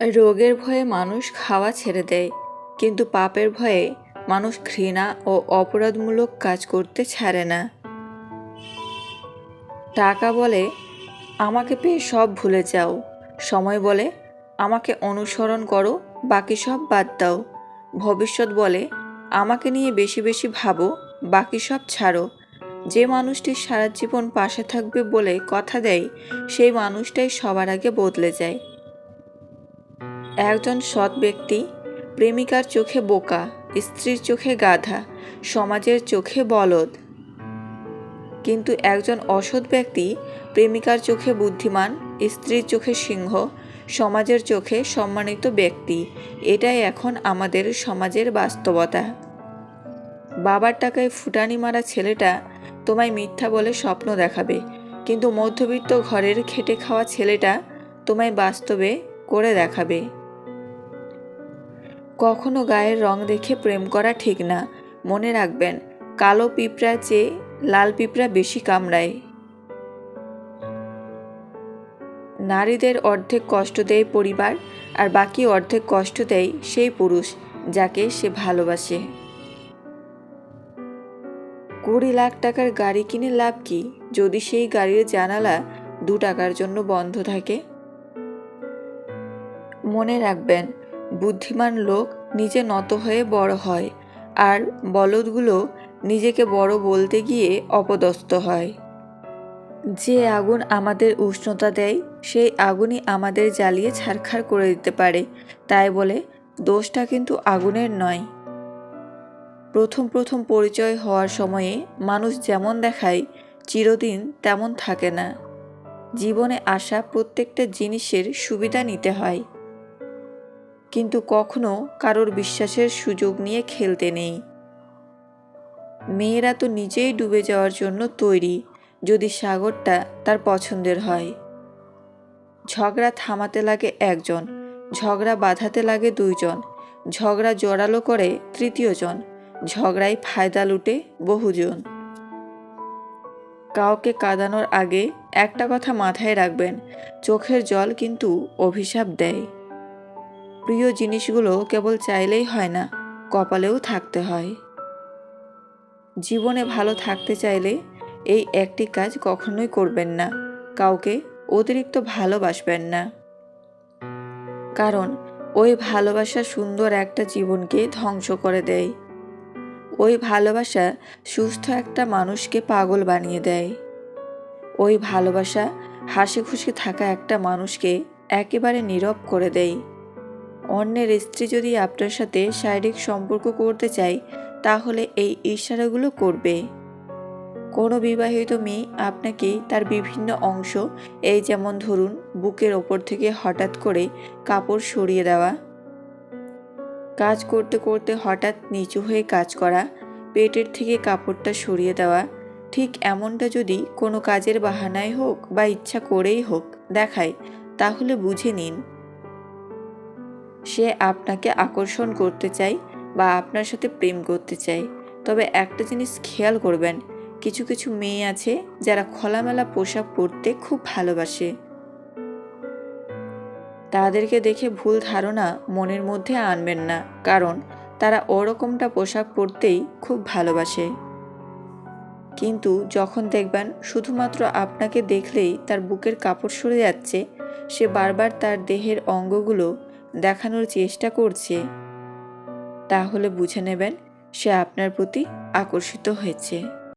রোগের ভয়ে মানুষ খাওয়া ছেড়ে দেয়, কিন্তু পাপের ভয়ে মানুষ ঘৃণা ও অপরাধমূলক কাজ করতে ছাড়ে না। টাকা বলে, আমাকে পেয়ে সব ভুলে যাও। সময় বলে, আমাকে অনুসরণ করো, বাকি সব বাদ দাও। ভবিষ্যৎ বলে, আমাকে নিয়ে বেশি বেশি ভাবো, বাকি সব ছাড়ো। যে মানুষটি সারা জীবন পাশে থাকবে বলে কথা দেয়, সেই মানুষটাই সবার আগে বদলে যায়। একজন সৎ ব্যক্তি, প্রেমিকার চোখে বোকা, স্ত্রীর চোখে গাধা, সমাজের চোখে বলদ। কিন্তু একজন অসৎ ব্যক্তি, প্রেমিকার চোখে বুদ্ধিমান, স্ত্রীর চোখে সিংহ, সমাজের চোখে সম্মানিত ব্যক্তি। এটাই এখন আমাদের সমাজের বাস্তবতা। বাবার টাকায় ফুটানি মারা ছেলেটা তোমায় মিথ্যা বলে স্বপ্ন দেখাবে, কিন্তু মধ্যবিত্ত ঘরের খেটে খাওয়া ছেলেটা তোমায় বাস্তবে করে দেখাবে। কখনো গায়ের রং দেখে প্রেম করা ঠিক না। মনে রাখবেন, কালো পিঁপড়া চেয়ে লাল পিঁপড়া বেশি কামড়ায়। নারীদের অর্ধেক কষ্ট দেয় পরিবার, আর বাকি অর্ধেক কষ্ট দেয় সেই পুরুষ, যাকে সে ভালোবাসে। কুড়ি লাখ টাকার গাড়ি কিনে লাভ কি? যদি সেই গাড়ির জানালা দু টাকার জন্য বন্ধ থাকে? মনে রাখবেন, বুদ্ধিমান লোক নিজে নত হয়ে বড় হয় আর বলদগুলো নিজেকে বড় বলতে গিয়ে অপদস্থ হয়। যে আগুন আমাদের উষ্ণতা দেয়, সেই আগুনই আমাদের জ্বালিয়ে ছারখার করে দিতে পারে, তাই বলে দোষটা কিন্তু আগুনের নয়। প্রথম প্রথম পরিচয় হওয়ার সময়ে মানুষ যেমন দেখায়, চিরদিন তেমন থাকে না। জীবনে আসা প্রত্যেকটা জিনিসের সুবিধা নিতে হয়। কিন্তু কখনো কারোর বিশ্বাসের সুযোগ নিয়ে খেলতে নেই। মেয়েরা তো নিজেই ডুবে যাওয়ার জন্য তৈরি, যদি সাগরটা তার পছন্দের হয়। ঝগড়া থামাতে লাগে একজন, ঝগড়া বাঁধাতে লাগে দুইজন, ঝগড়া জোরালো করে তৃতীয়জন, ঝগড়ায় ফায়দা লুটে বহুজন। কাউকে কাঁদানোর আগে একটা কথা মাথায় রাখবেন, চোখের জল কিন্তু অভিশাপ দেয়। প্রিয় জিনিসগুলো কেবল চাইলেই হয় না, কপালেও থাকতে হয়। জীবনে ভালো থাকতে চাইলে এই একটি কাজ কখনোই করবেন না, কাউকে অতিরিক্ত ভালোবাসবেন না। কারণ, ওই ভালোবাসা সুন্দর একটা জীবনকে ধ্বংস করে দেয়। ওই ভালোবাসা সুস্থ একটা মানুষকে পাগল বানিয়ে দেয়। ওই ভালোবাসা হাসি খুশি থাকা একটা মানুষকে একেবারে নীরব করে দেয়। অন্যের স্ত্রী যদি আপনার সাথে শারীরিক সম্পর্ক করতে চায়, তাহলে এই ইশারাগুলো করবে। কোনো বিবাহিত মেয়ে আপনাকে তার বিভিন্ন অংশ, এই যেমন ধরুন, বুকের ওপর থেকে হঠাৎ করে কাপড় সরিয়ে দেওয়া, কাজ করতে করতে হঠাৎ নিচু হয়ে কাজ করা, পেটের থেকে কাপড়টা সরিয়ে দেওয়া, ঠিক এমনটা যদি কোনো কাজের বাহানায় হোক বা ইচ্ছা করেই হোক দেখায়, তাহলে বুঝে নিন। সে আপনাকে আকর্ষণ করতে চায় বা আপনার সাথে প্রেম করতে চায়। তবে একটা জিনিস খেয়াল করবেন, কিছু কিছু মেয়ে আছে যারা খোলামেলা পোশাক পরতে খুব ভালোবাসে। তাদেরকে দেখে ভুল ধারণা মনের মধ্যে আনবেন না, কারণ তারা ওরকমটা পোশাক পরতেই খুব ভালোবাসে। কিন্তু যখন দেখবেন শুধুমাত্র আপনাকে দেখলেই তার বুকের কাপড় সরে যাচ্ছে, সে বারবার তার দেহের অঙ্গগুলো দেখানোর চেষ্টা করছে। তাহলে বুঝে নেবেন সে আপনার প্রতি আকর্ষিত হয়েছে।